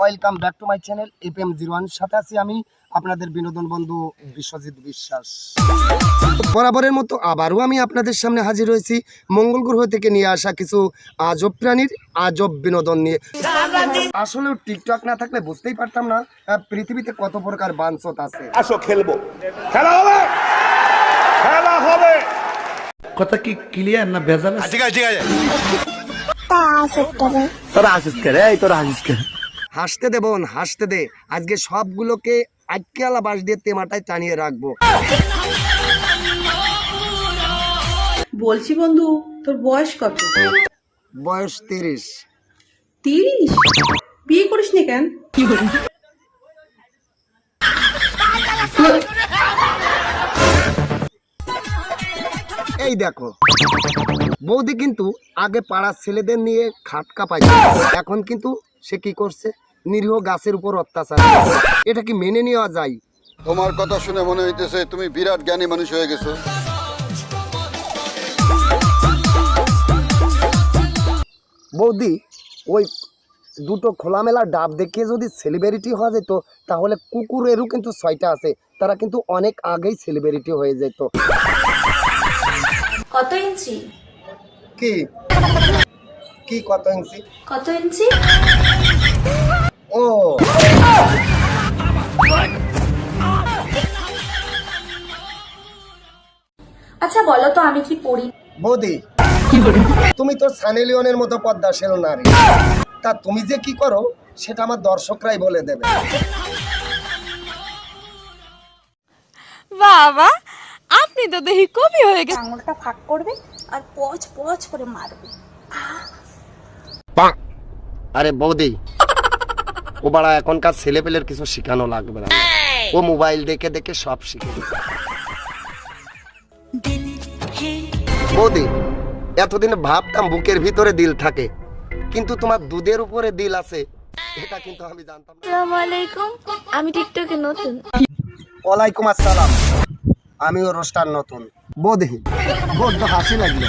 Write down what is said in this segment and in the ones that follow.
Welcome back to my channel F M zero one সাথে আছি আমি আপনাদের বিনোদন বন্ধু বিশ্বজিৎ বিশ্বাস। বরাবরের মতো আবারও আমি আপনাদের সামনে হাজির হয়েছি মঙ্গল গ্রহ থেকে নিয়ে আসা কিছু আজব প্রাণীর আজব বিনোদন নিয়ে। আসলে টিকটক না থাকলে বুঝতেই পারতাম না পৃথিবীতে কত প্রকার বাঞ্ছত আছে। আসো খেলব। খেলা হবে! খেলা হবে! কথা কি ক্লিয়ার না ভেজাল আছে? ঠিক আছে। হাসতে দে বোন হাসতে দে। আজকে সবগুলোকে আটকেলা বাস দিয়ে তেমাটায় টানিয়ে রাখব। বলছি বন্ধু তোর বয়স কত? বয়স তিরিশ। তিরিশ? বিয়ে করিস নি কেন? এই দেখো। বৌদি কিন্তু আগে পাড়ার ছেলেদের নিয়ে খাটকা পাই এখন কিন্তু সে কি করছে? নিরীহ গাছের উপর অত্যাচার। এটা কি মেনে নেওয়া যায়? তোমার কথা শুনে মনে হইতেছে তুমি বিরাট জ্ঞানী মানুষ হয়ে গেছো। বৌদি ওই দুটো খোলামেলা ডাব দেখিয়ে যদি সেলিব্রিটি হওয়া যেত তাহলে কুকুরেরও কিন্তু ছয়টা আছে। তারা কিন্তু অনেক আগেই সেলিব্রিটি হয়ে যেত। কত ইঞ্চি? কি? কি কত ইঞ্চি? কত ইঞ্চি? ও। আচ্ছা বলো তো আমি কি পড়ি? বৌদি তুমি তো সানি লিওনের মতো পদ্মাশীল নারী। তা তুমি যে কি করো সেটা আমার দর্শকরাই বলে দেবে। বাবা আপনি তো দেখি কবি হয়ে গেছেন। আঙুলটা ফাঁক করবে আর পচ পচ করে মারবে। আরে বৌদি ও বাড়া এখনকার ছেলেপেলের কিছু শেখানো লাগবে না। ও মোবাইল দেখে দেখে সব শিখে বৌদি এতদিন ভাবতাম বুকের ভিতরে দিল থাকে কিন্তু তোমার দুধের উপরে দিল আছে এটা কিন্তু আমি জানতাম না। আসসালামু আলাইকুম। আমি টিকটকে নতুন। ওয়ালাইকুম আসসালাম। আমিও রোস্টার নতুন। বোধহীন। বোধ হাসি লাগল।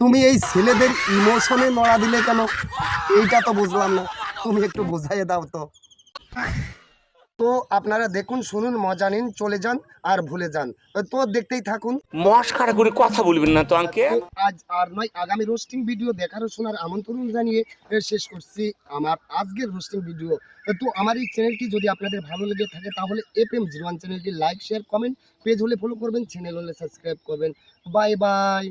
তুমি এই ছেলেদের ইমোশনে নড়া দিলে কেন? এইটা তো বুঝলাম না। তুমি একটু বুঝাইয়ে দাও তো। তো আপনারা দেখুন শুনুন মজা নিন চলে যান আর ভুলে যান। তো দেখতেই থাকুন। মস্কারা করে কথা বলবেন না তো আঙ্কে আজ আর নয় আগামী রোস্টিং ভিডিও দেখার শোনার আমন্ত্রণ জানিয়ে শেষ করছি আমার আজকের রোস্টিং ভিডিও তো আমার এই চ্যানেলটি যদি আপনাদের ভালো লেগে থাকে তাহলে এফ এম জিরো ওয়ান চ্যানেলটি লাইক শেয়ার কমেন্ট পেজ হলে ফলো করবেন চ্যানেল হলে সাবস্ক্রাইব করবেন। Bye bye